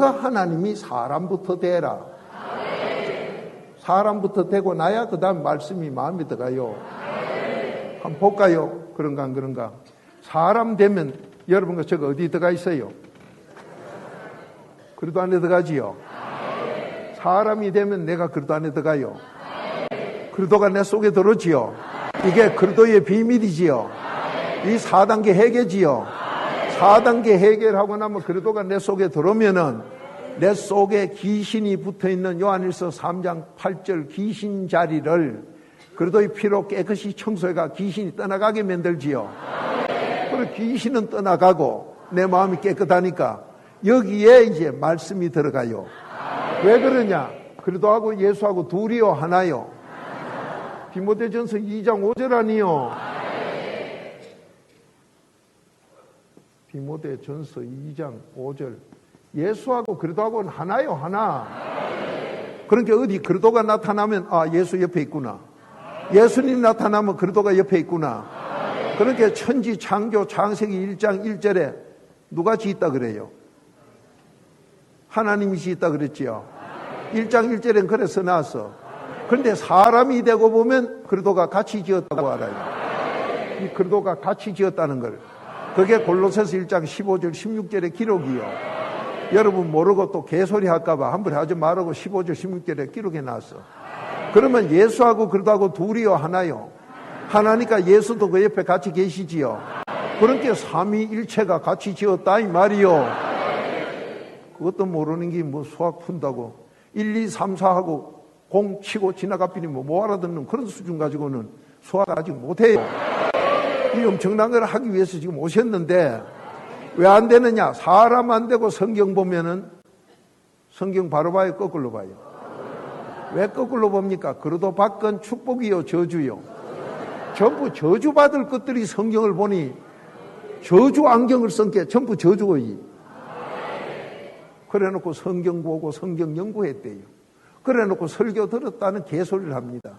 그래서 하나님이 사람부터 되라. 사람부터 되고 나야 그 다음 말씀이 마음에 들어가요. 한번 볼까요? 그런가 안 그런가? 사람 되면 여러분과 저거 어디 들어가 있어요? 그래도 안에 들어가지요. 사람이 되면 내가 그래도 안에 들어가요. 그리도가 내 속에 들어지요. 이게 그리도의 비밀이지요. 이 4단계 해계지요. 4단계 해결하고 나면 그리도가 내 속에 들어오면은 내 속에 귀신이 붙어 있는 요한일서 3장 8절 귀신 자리를 그래도의 피로 깨끗이 청소해가 귀신이 떠나가게 만들지요. 그리고 귀신은 떠나가고 내 마음이 깨끗하니까 여기에 이제 말씀이 들어가요. 왜 그러냐? 그래도하고 예수하고 둘이요 하나요. 디모데전서 2장 5절 아니요. 디모데 전서 2장 5절. 예수하고 그리도하고는 하나요, 하나. 그러니까 어디 그리도가 나타나면 아 예수 옆에 있구나. 예수님 나타나면 그리도가 옆에 있구나. 그러니까 천지 창조 창세기 1장 1절에 누가 지었다 그래요? 하나님이 지었다 그랬지요. 1장 1절엔 그래서 나왔어. 그런데 사람이 되고 보면 그리도가 같이 지었다고 알아요. 이 그리도가 같이 지었다는 걸. 그게 골로새서 1장 15절 16절의 기록이요. 여러분 모르고 또 개소리 할까봐 함부로 하지 말라고 15절 16절에 기록해 놨어. 그러면 예수하고 그러다고 둘이요 하나요. 하나니까 예수도 그 옆에 같이 계시지요. 그렇게 삼위일체가 같이 지었다 이 말이요. 그것도 모르는 게 뭐 수학 푼다고 1, 2, 3, 4하고 공 치고 지나가비니 뭐, 뭐 알아듣는 그런 수준 가지고는 수학 아직 못해요. 이 엄청난 걸 하기 위해서 지금 오셨는데 왜 안 되느냐? 사람 안 되고 성경 보면은 성경 바로 봐요, 거꾸로 봐요. 왜 거꾸로 봅니까? 그래도 밖은 축복이요, 저주요. 전부 저주받을 것들이 성경을 보니 저주 안경을 쓴 게 전부 저주의. 그래 놓고 성경 보고 성경 연구했대요. 그래 놓고 설교 들었다는 개소리를 합니다.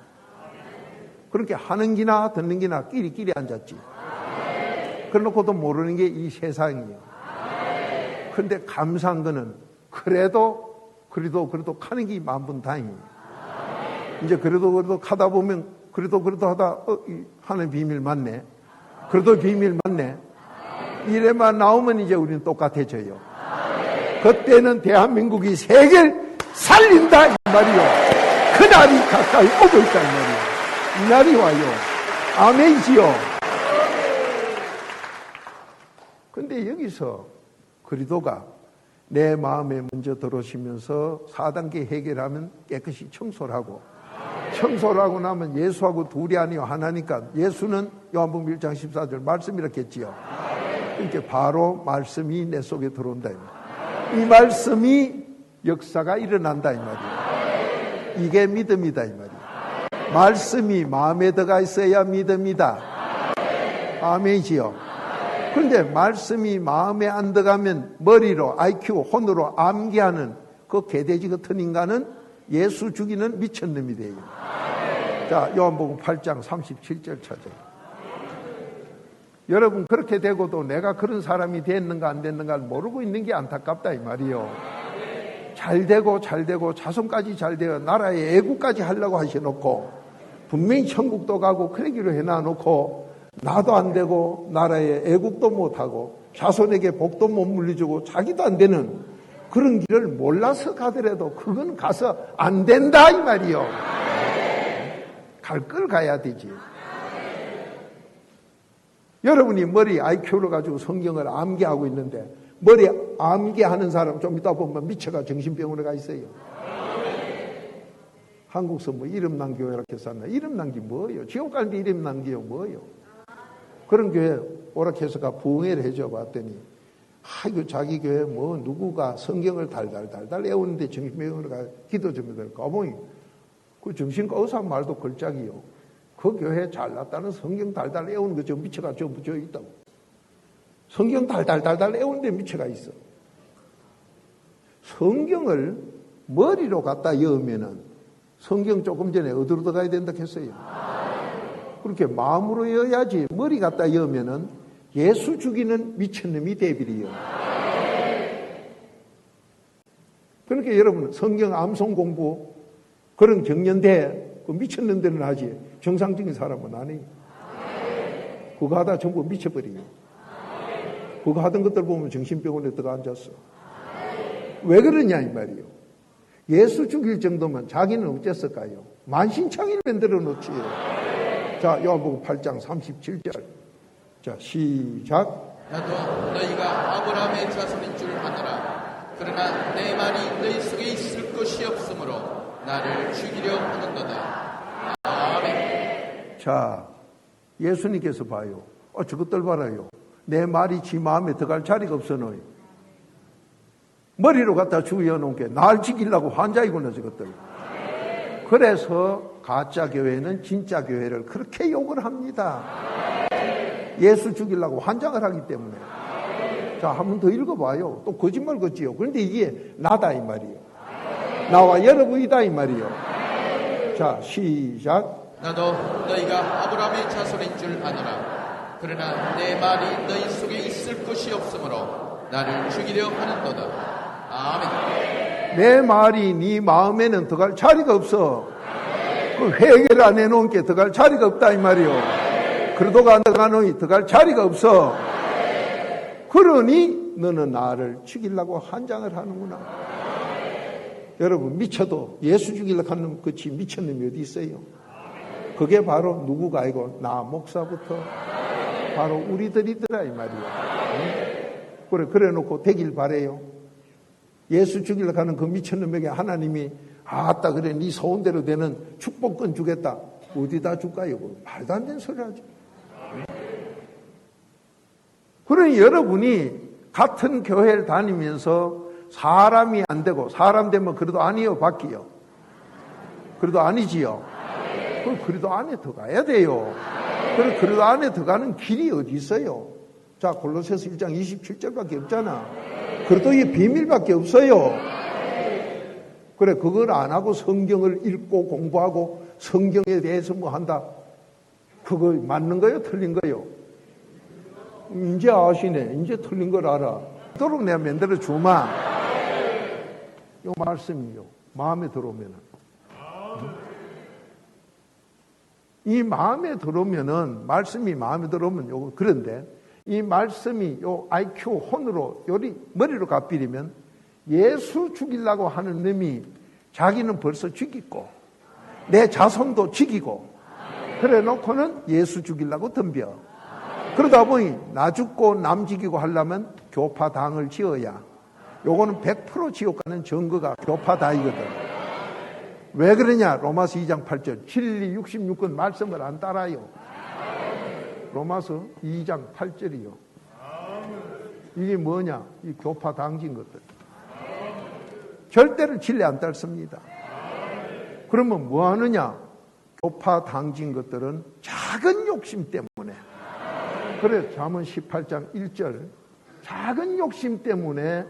그렇게 하는 기나 듣는 기나 끼리끼리 앉았지. 그래 놓고도 모르는 게 이 세상이에요. 그런데 감사한 거는 그래도 그래도 그래도 가는 게 만분 다행이에요. 이제 그래도 그래도 가다 보면 그래도 그래도 하다 어, 하는 비밀 맞네. 그래도 비밀 맞네. 이래만 나오면 이제 우리는 똑같아져요. 그때는 대한민국이 세계를 살린다 이 말이요. 그날이 가까이 오고 있다 이 말이요. 이 날이 와요. 아멘이지요. 근데 여기서 그리도가 내 마음에 먼저 들어오시면서 4단계 해결하면 깨끗이 청소를 하고 청소를 하고 나면 예수하고 둘이 아니요 하나니까 예수는 요한복음 1장 14절 말씀 이렇게 했지요. 이렇게 바로 말씀이 내 속에 들어온다. 이 말씀이 역사가 일어난다 이 말이에요. 이게 믿음이다 이 말이에요. 말씀이 마음에 들어가 있어야 믿음이다. 아멘이지요. 그런데 말씀이 마음에 안 들어가면 머리로 IQ, 혼으로 암기하는 그 개돼지 같은 인간은 예수 죽이는 미천놈이 돼요. 자, 요한복음 8장 37절 찾아요. 여러분 그렇게 되고도 내가 그런 사람이 됐는가 안 됐는가 모르고 있는 게 안타깝다 이 말이요. 잘 되고 잘 되고 자손까지 잘 되어 나라의 애국까지 하려고 하셔놓고 분명히 천국도 가고 그러기로 해놔놓고 나도 안 되고 나라의 애국도 못하고 자손에게 복도 못 물려주고 자기도 안 되는 그런 길을 몰라서 가더라도 그건 가서 안 된다 이 말이요. 갈 걸 가야 되지. 여러분이 머리 IQ를 가지고 성경을 암기하고 있는데 머리 암기하는 사람 좀 이따 보면 미쳐가 정신병원에 가 있어요. 한국서 뭐 이름 난 교회 이렇게 쌌나? 이름 난 게 뭐예요? 지옥 가는데 이름 난 게요 뭐예요? 그런 교회 오락해서가 부흥회를 해줘 봤더니 아이고 자기 교회 뭐 누구가 성경을 달달달달 외우는데 정신병원에 가 기도 좀 해달까? 어머니 그 정신과 의사 말도 걸작이요. 그 교회 잘났다는 성경 달달 외우는 거좀 미쳐가 저 있다고. 성경 달달달달 외우는데 미쳐가 있어. 성경을 머리로 갖다 여으면은 성경 조금 전에 어디로 들어가야 된다 했어요. 그렇게 마음으로 여야지 머리 갖다 여으면은 예수 죽이는 미친놈이 되비리요. 그러니까 여러분 성경 암송 공부 그런 경연대 그 미쳤는 데는 하지 정상적인 사람은 안 해요. 그거 하다 전부 미쳐버려요. 그거 하던 것들 보면 정신병원에 들어가 앉았어. 왜 그러냐 이 말이요. 예수 죽일 정도면 자기는 어쨌을까요? 만신창이를 만들어 놓지. 자, 요한복음 8장 37절. 자, 시작. 나도 너희가 아브라함의 자손인 줄 아노라. 그러나 내 말이 너희 속에 있을 것이 없으므로 나를 죽이려 하는도다. 아멘. 자, 예수님께서 봐요. 어, 저것들 봐라요. 내 말이 지 마음에 들어갈 자리가 없어 너희. 머리로 갖다 죽여 놓은 게날 지키려고 환자이구나 저것들. 그래서 가짜 교회는 진짜 교회를 그렇게 욕을 합니다. 예수 죽이려고 환장을 하기 때문에. 자, 한 번 더 읽어봐요. 또 거짓말 걷지요. 그런데 이게 나다 이 말이요. 나와 여러분이다 이 말이요. 자, 시작. 나도 너희가 아브라함의 자손인 줄 아노라. 그러나 내 말이 너희 속에 있을 것이 없으므로 나를 죽이려 하는도다. 아멘. 내 말이 네 마음에는 들어갈 자리가 없어. 그 회개를 안 해놓은 게 들어갈 자리가 없다 이 말이요. 그래도가 안 들어가노니 들어갈 자리가 없어. 그러니 너는 나를 죽이려고 한장을 하는구나. 여러분 미쳐도 예수 죽이려고 하는 그치 미쳤놈이 어디 있어요? 그게 바로 누구가 아니고 나 목사부터 바로 우리들이더라 이 말이야. 그래 그래 놓고 되길 바래요. 예수 죽이려고 하는 그 미쳤놈에게 하나님이 아따 그래 네 소원대로 되는 축복권 주겠다. 어디다 줄까요? 말도 안 되는 소리 하죠. 그러니 여러분이 같은 교회를 다니면서 사람이 안 되고 사람 되면 그래도 아니요 바뀌요. 그래도 아니지요. 그 그래도 안에 들어가야 돼요. 그래 그래도 안에 들어가는 길이 어디 있어요? 자 골로새서 1장 27절밖에 없잖아. 이 비밀밖에 없어요. 그래 그걸 안 하고 성경을 읽고 공부하고 성경에 대해서 뭐 한다. 그거 맞는 거예요? 틀린 거예요? 이제 아시네. 이제 틀린 걸 알아. 도록 내가 만들어 주마. 요 말씀이요. 마음에 들어오면은. 이 마음에 들어오면은, 말씀이 마음에 들어오면 요거, 그런데, 이 말씀이 요 IQ 혼으로, 요리, 머리로 갚비리면 예수 죽이려고 하는 놈이 자기는 벌써 죽이고, 내 자손도 죽이고, 그래 놓고는 예수 죽이려고 덤벼. 그러다 보니 나 죽고 남 죽이고 하려면 교파당을 지어야. 요거는 100% 지옥 가는 증거가 교파당이거든. 왜 그러냐? 로마서 2장 8절. 진리 66권 말씀을 안 따라요. 로마서 2장 8절이요. 이게 뭐냐? 이 교파 당진 것들. 절대로 진리 안 따릅니다. 그러면 뭐 하느냐? 교파 당진 것들은 작은 욕심 때문에. 그래, 잠언 18장 1절. 작은 욕심 때문에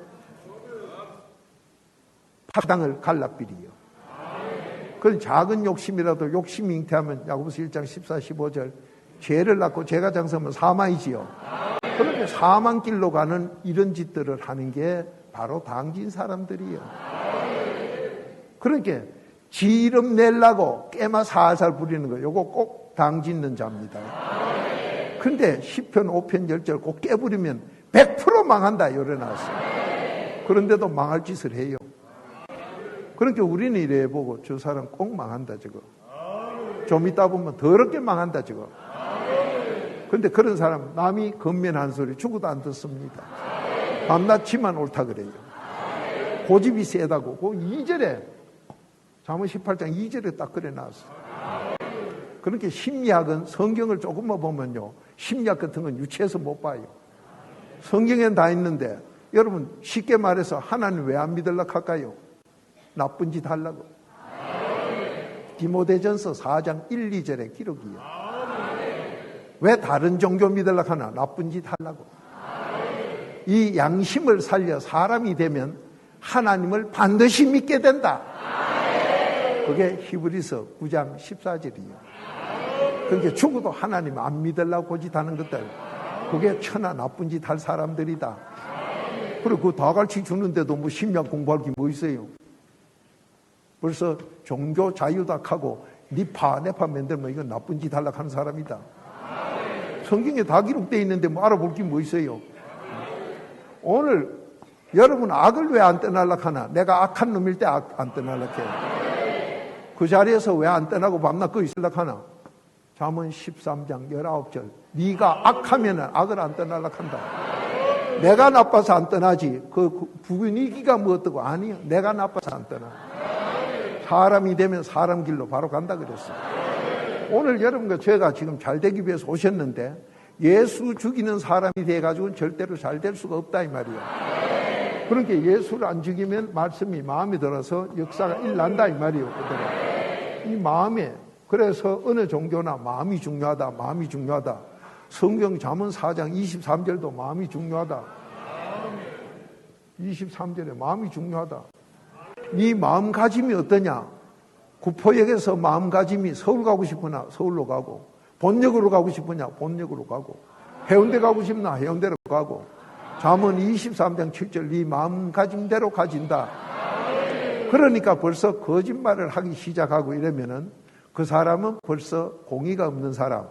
파당을 갈라비리요. 그건 작은 욕심이라도 욕심이 잉태하면 야고보서 1장 14, 15절 죄를 낳고 죄가 장성하면 사망이지요. 그렇게 사망 길로 가는 이런 짓들을 하는 게 바로 당진 사람들이요. 그러니까 지 이름 내려고 깨마 살살 부리는 거 요거 꼭 당짓는 자입니다. 근데 10편, 5편, 10절 꼭 깨부리면 100% 망한다 요래놨어. 그런데도 망할 짓을 해요. 그러니까 우리는 이래 보고 저 사람 꼭 망한다 저거. 좀 이따 보면 더럽게 망한다 저 거. 근데 그런 사람 남이 건면한 소리 죽어도 안 듣습니다. 밤낮 지만 옳다 그래요. 고집이 세다고 그 2절에 잠언 18장 2절에 딱 그래 놨어. 그렇게 심리학은 성경을 조금만 보면요. 심리학 같은 건 유치해서 못 봐요. 성경엔 다 있는데 여러분 쉽게 말해서 하나님 왜 안 믿을라 할까요? 나쁜 짓 하려고. 디모데전서 4장 1, 2절의 기록이요. 왜 다른 종교 믿으려 하나? 나쁜 짓 하려고. 이 양심을 살려 사람이 되면 하나님을 반드시 믿게 된다. 그게 히브리서 9장 14절이에요. 그러니까 죽어도 하나님 안 믿으려고 고짓하는 것들. 그게 천하 나쁜 짓 할 사람들이다. 그리고 다 가르쳐 주는데도 뭐 심리학 공부할 게 뭐 있어요? 벌써 종교 자유닥하고 니파, 네파 만들면 이건 나쁜 짓 하려고 하는 사람이다. 성경에 다 기록되어 있는데 뭐 알아볼 게 뭐 있어요? 오늘 여러분 악을 왜 안 떠날락 하나? 내가 악한 놈일 때 안 떠날락 해. 그 자리에서 왜 안 떠나고 밤낮 거 있을락 하나? 잠언 13장 19절. 네가 악하면 악을 안 떠날락 한다. 내가 나빠서 안 떠나지. 그 부인이기가 뭐 어떠고 아니요. 내가 나빠서 안 떠나. 사람이 되면 사람 길로 바로 간다 그랬어. 오늘 여러분과 제가 지금 잘 되기 위해서 오셨는데 예수 죽이는 사람이 돼가지고는 절대로 잘 될 수가 없다 이 말이야. 그러니까 예수를 안 죽이면 말씀이 마음에 들어서 역사가 일난다 이 말이에요. 그대로. 이 마음에 그래서 어느 종교나 마음이 중요하다. 마음이 중요하다. 성경 잠언 4장 23절도 마음이 중요하다. 23절에 마음이 중요하다. 네 마음가짐이 어떠냐? 구포역에서 마음가짐이 서울 가고 싶으나 서울로 가고 본역으로 가고 싶으냐? 본역으로 가고 해운대 가고 싶나? 해운대로 가고 잠언 23장 7절 네 마음가짐대로 가진다. 그러니까 벌써 거짓말을 하기 시작하고 이러면은 그 사람은 벌써 공의가 없는 사람,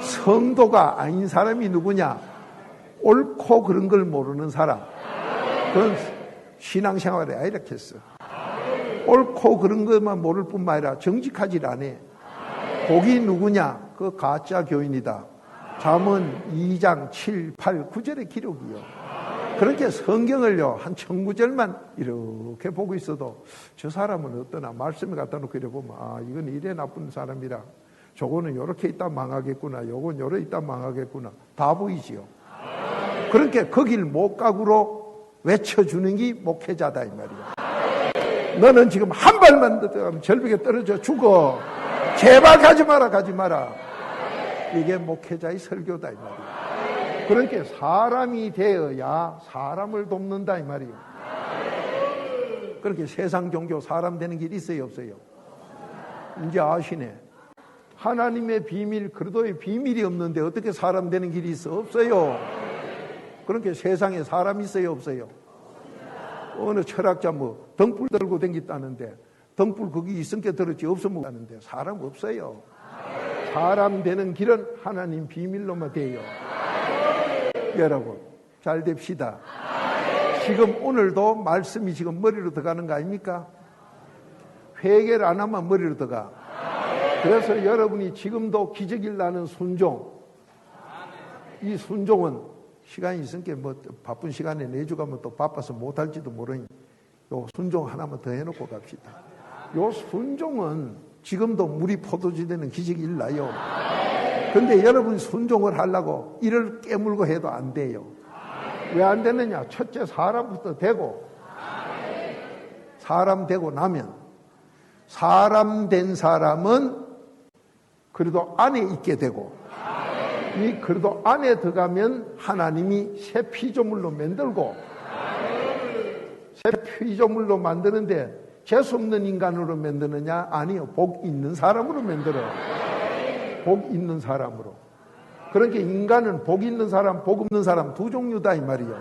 성도가 아닌 사람이 누구냐? 옳고 그런 걸 모르는 사람. 그건 신앙생활에 이렇게 했어. 옳고 그런 것만 모를 뿐만 아니라 정직하지 않아. 복이 누구냐? 그 가짜 교인이다. 잠언 2장 7, 8, 9절의 기록이요. 그렇게 성경을요, 한 천구절만 이렇게 보고 있어도 저 사람은 어떠나 말씀을 갖다 놓고 이래 보면, 아, 이건 이래 나쁜 사람이라. 저거는 요렇게 있다 망하겠구나. 요건 요렇게 있다 망하겠구나. 다 보이지요. 그렇게 거길 못 가구로 외쳐주는 게 목회자다, 이 말이야. 너는 지금 한 발만 더 들어가면 절벽에 떨어져 죽어. 제발 가지 마라, 가지 마라. 이게 목회자의 설교다, 이 말이야. 그렇게 사람이 되어야 사람을 돕는다, 이 말이에요. 그렇게 세상 종교 사람 되는 길이 있어요, 없어요? 이제 아시네. 하나님의 비밀, 그리도의 비밀이 없는데 어떻게 사람 되는 길이 있어? 없어요. 그렇게 세상에 사람 있어요, 없어요? 어느 철학자 뭐 등불 들고 댕겼다는데 등불 거기 있으니까 들었지 없으면 가는데 사람 없어요. 사람 되는 길은 하나님 비밀로만 돼요. 여러분 잘 됩시다. 지금 오늘도 말씀이 지금 머리로 들어가는 거 아닙니까? 회개를 안 하면 머리로 들어가. 그래서 여러분이 지금도 기적일 나는 순종. 이 순종은 시간이 있으니까 뭐 바쁜 시간에 내주 가면 또 바빠서 못할지도 모르니 요 순종 하나만 더 해놓고 갑시다. 요 순종은 지금도 물이 포도주 되는 기적이 일나요. 근데 여러분 순종을 하려고 이를 깨물고 해도 안 돼요. 왜 안 되느냐? 첫째 사람부터 되고 사람 되고 나면 사람 된 사람은 그래도 안에 있게 되고 이 그래도 안에 들어가면 하나님이 새 피조물로 만들고 새 피조물로 만드는데 재수 없는 인간으로 만드느냐? 아니요. 복 있는 사람으로 만들어. 복 있는 사람으로. 그러니까 인간은 복 있는 사람, 복 없는 사람 두 종류다 이 말이요.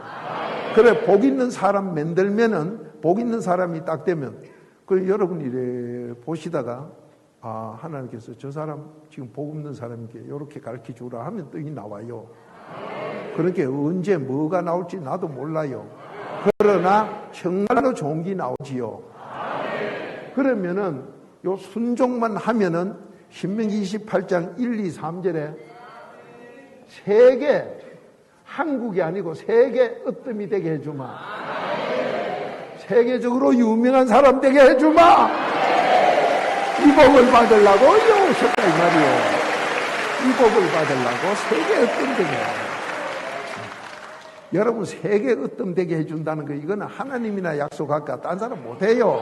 그래 복 있는 사람 만들면은 복 있는 사람이 딱 되면 그 여러분 이래 보시다가 아 하나님께서 저 사람 지금 복 없는 사람에게 이렇게 가르쳐 주라 하면 떡이 나와요. 그러니까 언제 뭐가 나올지 나도 몰라요. 그러나 정말로 좋은 게 나오지요. 그러면은 요 순종만 하면은 신명기 28장 1, 2, 3절에 세계 한국이 아니고 세계 으뜸이 되게 해주마. 세계적으로 유명한 사람 되게 해주마. 이 복을 받으려고 오셨다 이 말이에요. 이 복을 받으려고 세계 으뜸 되게. 여러분 세계 으뜸 되게 해준다는 거 이거는 하나님이나 약속할까 딴 사람 못해요.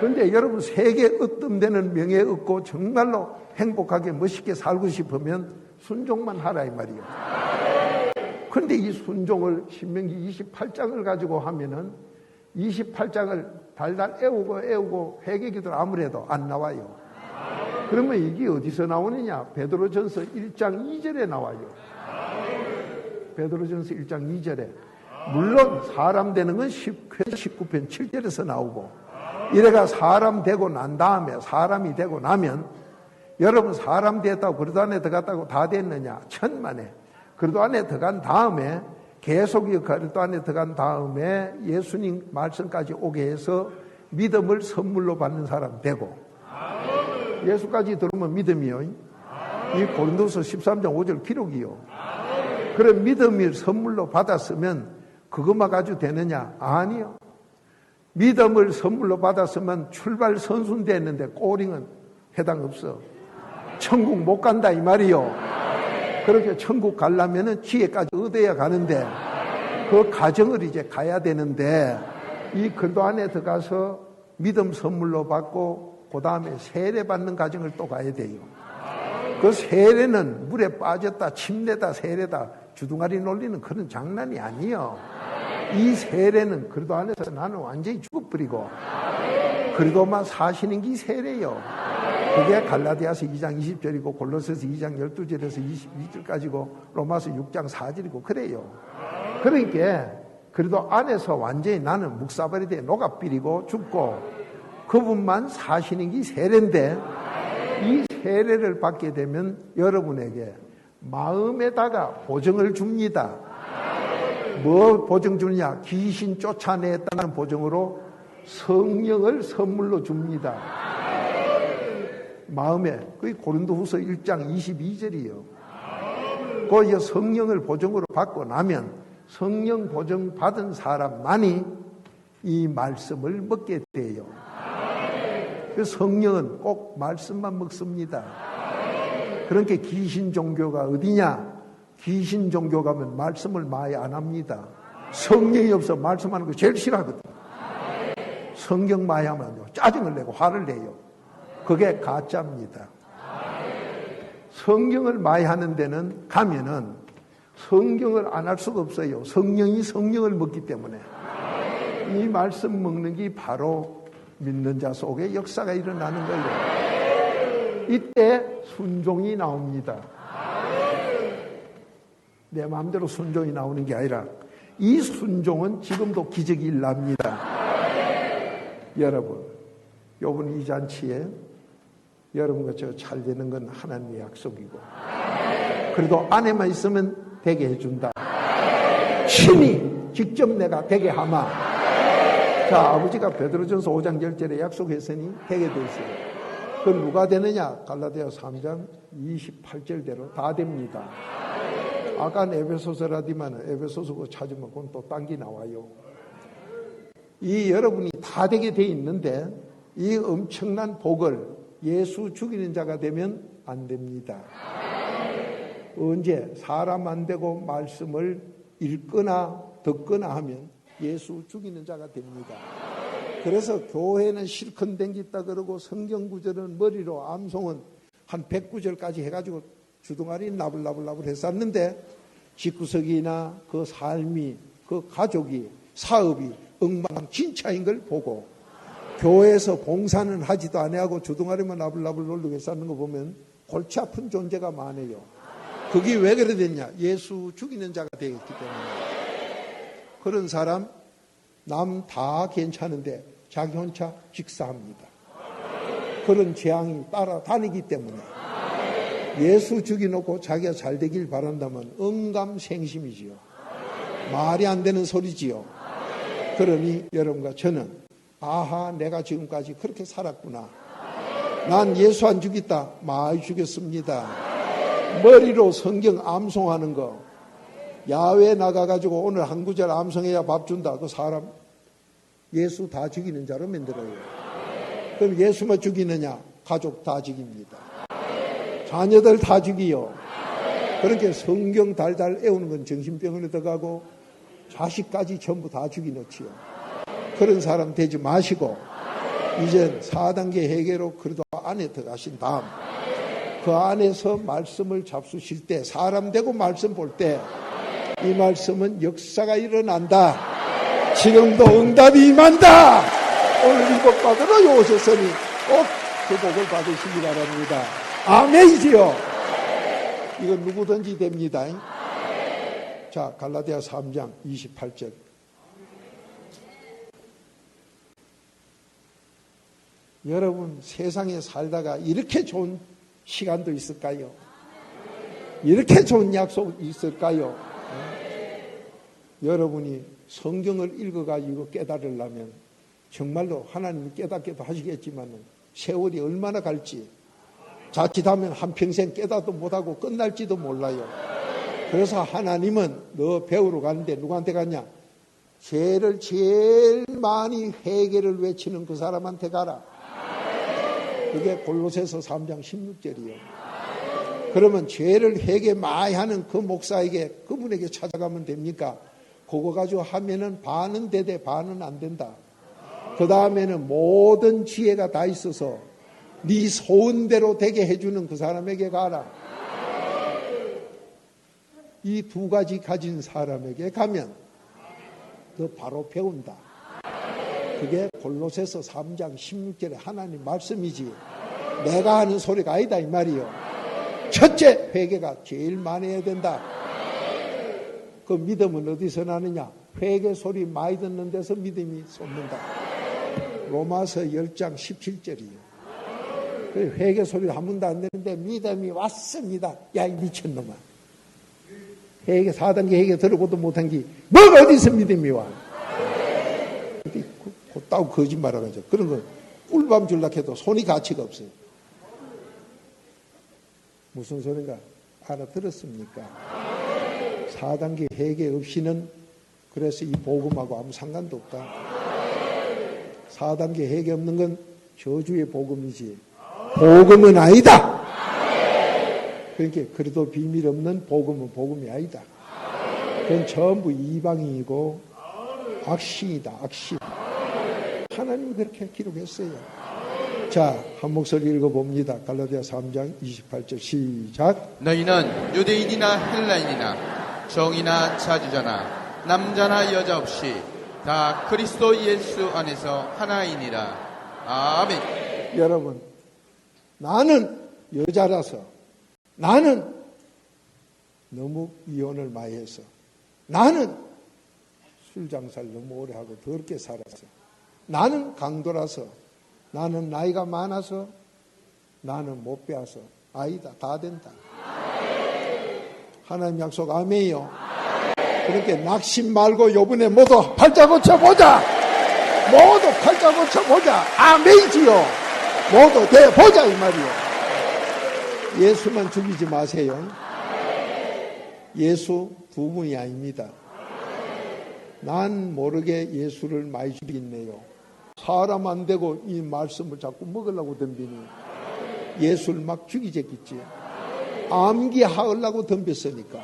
그런데 여러분 세계 으뜸되는 명예 얻고 정말로 행복하게 멋있게 살고 싶으면 순종만 하라 이 말이에요. 그런데 이 순종을 신명기 28장을 가지고 하면은 28장을 달달 애우고 애우고 회개기도를 아무래도 안 나와요. 그러면 이게 어디서 나오느냐? 베드로전서 1장 2절에 나와요. 베드로전서 1장 2절에 물론 사람 되는 건 10편, 19편, 7절에서 나오고 이래가 사람 되고 난 다음에 사람이 되고 나면 여러분 사람 됐다고 그리도 안에 들어갔다고 다 됐느냐? 천만에. 그리도 안에 들어간 다음에 계속 이 그리도 안에 들어간 다음에 예수님 말씀까지 오게 해서 믿음을 선물로 받는 사람 되고 예수까지 들으면 믿음이요. 이 고린도서 13장 5절 기록이요. 그래 믿음을 선물로 받았으면 그것만 가지고 되느냐? 아니요. 믿음을 선물로 받았으면 출발 선순 됐는데 꼬링은 해당 없어. 천국 못 간다 이 말이요. 그렇게 천국 가려면은 지혜까지 얻어야 가는데 그 과정을 이제 가야 되는데 이 근도 안에 들어가서 믿음 선물로 받고 그 다음에 세례 받는 과정을 또 가야 돼요. 그 세례는 물에 빠졌다, 침내다, 세례다, 주둥아리 놀리는 그런 장난이 아니요. 이 세례는 그래도 안에서 나는 완전히 죽어버리고 그래도만 사시는 게 세례요. 그게 갈라디아서 2장 20절이고 골로새서 2장 12절에서 22절까지고 로마서 6장 4절이고 그래요. 그러니까 그래도 안에서 완전히 나는 묵사발이 돼 녹아버리고 죽고 그분만 사시는 게 세례인데 이 세례를 받게 되면 여러분에게 마음에다가 보정을 줍니다. 뭐 보정 주느냐? 귀신 쫓아냈다는 보정으로 성령을 선물로 줍니다. 마음에 그 고린도후서 1장 22절이요. 그 성령을 보정으로 받고 나면 성령 보정 받은 사람만이 이 말씀을 먹게 돼요. 그 성령은 꼭 말씀만 먹습니다. 그러니까 귀신 종교가 어디냐? 귀신 종교 가면 말씀을 많이 안 합니다. 성령이 없어 말씀하는 거 제일 싫어하거든. 성경 많이 하면요. 짜증을 내고 화를 내요. 그게 가짜입니다. 성경을 많이 하는 데는 가면은 성경을 안 할 수가 없어요. 성령이 성령을 먹기 때문에. 이 말씀 먹는 게 바로 믿는 자 속에 역사가 일어나는 거예요. 이때 순종이 나옵니다. 내 마음대로 순종이 나오는 게 아니라 이 순종은 지금도 기적이 일납니다. 여러분, 요번 이 잔치에 여러분과 저 잘 되는 건 하나님의 약속이고 그래도 안에만 있으면 되게 해준다. 친히 직접 내가 되게 하마. 자, 아버지가 베드로전서 5장 10절에 약속했으니 되게 됐어요. 그 누가 되느냐? 갈라디아 3장 28절대로 다 됩니다. 아까 에베소서라디만 에베소서 그 찾으면 그건 또 딴 게 나와요. 이 여러분이 다 되게 돼 있는데 이 엄청난 복을 예수 죽이는 자가 되면 안 됩니다. 언제 사람 안 되고 말씀을 읽거나 듣거나 하면 예수 죽이는 자가 됩니다. 그래서 교회는 실컷 댕겼다 그러고 성경 구절은 머리로 암송은 한 109절까지 해가지고 주둥아리 나불나불나불 했었는데 집구석이나 그 삶이 그 가족이 사업이 엉망진차인 걸 보고 교회에서 봉사는 하지도 아니하고 주둥아리만 나불나불 놀리고 했었는 거 보면 골치 아픈 존재가 많아요. 그게 왜 그래 됐냐? 예수 죽이는 자가 되었기 때문에. 그런 사람 남 다 괜찮은데 자기 혼자 직사합니다. 그런 재앙이 따라다니기 때문에 예수 죽이놓고 자기가 잘 되길 바란다면 응감생심이지요. 말이 안 되는 소리지요. 그러니 여러분과 저는 아하 내가 지금까지 그렇게 살았구나. 난 예수 안 죽였다. 많이 죽였습니다. 머리로 성경 암송하는 거. 야외 나가가지고 오늘 한 구절 암송해야 밥 준다. 그 사람 예수 다 죽이는 자로 만들어요. 그럼 예수만 죽이느냐? 가족 다 죽입니다. 자녀들 다 죽이요. 그렇게 성경 달달 애우는 건 정신병원에 들어가고 자식까지 전부 다 죽이놓지요. 그런 사람 되지 마시고 이제 4단계 해계로 그래도 안에 들어가신 다음 그 안에서 말씀을 잡수실 때 사람 되고 말씀 볼 때 이 말씀은 역사가 일어난다. 지금도 응답이 임한다. 오늘 이것 받으러 오셨으니 꼭 그 복을 받으시기 바랍니다. 아멘이지요. 이건 누구든지 됩니다. 자, 갈라디아 3장 28절. 여러분 세상에 살다가 이렇게 좋은 시간도 있을까요? 이렇게 좋은 약속 있을까요? 어? 여러분이 성경을 읽어가지고 깨달으려면 정말로 하나님이 깨닫게도 하시겠지만 세월이 얼마나 갈지 자칫하면 한평생 깨닫도 못하고 끝날지도 몰라요. 그래서 하나님은 너 배우러 가는데 누구한테 갔냐? 죄를 제일 많이 회개를 외치는 그 사람한테 가라. 그게 골로새서 3장 16절이요. 그러면 죄를 회개 많이 하는 그 목사에게 그분에게 찾아가면 됩니까? 그거 가지고 하면은 반은 되되 반은 안 된다. 그 다음에는 모든 지혜가 다 있어서 네 소원대로 되게 해주는 그 사람에게 가라. 이 두 가지 가진 사람에게 가면 너 바로 배운다. 그게 골로새서 3장 16절의 하나님 말씀이지. 내가 하는 소리가 아니다 이 말이요. 첫째 회개가 제일 많이 해야 된다. 그 믿음은 어디서 나느냐? 회개 소리 많이 듣는 데서 믿음이 솟는다. 로마서 10장 17절이요. 그 회개 소리 한 번도 안 되는데 믿음이 왔습니다. 야, 이 미친놈아. 회개, 4단계 회개 들어보도 못한 게, 뭐가 어디서 믿음이 와? 곧다고 거짓말 하죠. 그런 거 꿀밤 줄라 해도 손이 가치가 없어요. 무슨 소린가 알아들었습니까? 4단계 회개 없이는 그래서 이 복음하고 아무 상관도 없다. 4단계 회개 없는 건 저주의 복음이지. 복음은 아니다. 그러니까 그래도 비밀 없는 복음은 복음이 아니다. 그건 전부 이방인이고 악신이다. 악신. 하나님이 그렇게 기록했어요. 자, 한 목소리 읽어봅니다. 갈라디아 3장 28절 시작. 너희는 유대인이나 헬라인이나 정이나 자주자나 남자나 여자 없이 다 그리스도 예수 안에서 하나이니라. 아멘. 여러분, 나는 여자라서, 나는 너무 이혼을 많이 해서, 나는 술 장사를 너무 오래 하고 더럽게 살았어. 나는 강도라서, 나는 나이가 많아서, 나는 못 배워서, 아니다, 다 된다. 하나님 약속 아멘이요. 그렇게 낙심 말고 요번에 모두 팔자 고쳐보자! 모두 팔자 고쳐보자! 아멘이지요! 모두 돼보자 이 말이요. 예수만 죽이지 마세요. 예수 두 분이 아닙니다. 난 모르게 예수를 많이 죽였네요. 사람 안 되고 이 말씀을 자꾸 먹으려고 덤비니 예수를 막 죽이졌겠지. 암기하려고 덤볐으니까.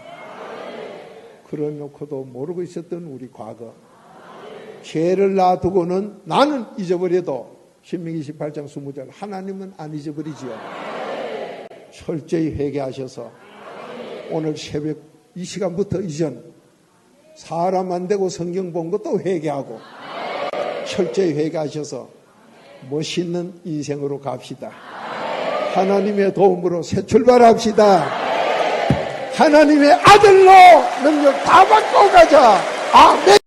그러놓고도 모르고 있었던 우리 과거. 죄를 놔두고는 나는 잊어버려도 신명기 28장 20절 하나님은 안 잊어버리지요. 철저히 회개하셔서 오늘 새벽 이 시간부터 이전 사람 안 되고 성경 본 것도 회개하고 철저히 회개하셔서 멋있는 인생으로 갑시다. 하나님의 도움으로 새 출발합시다. 하나님의 아들로 능력 다 받고 가자. 아멘.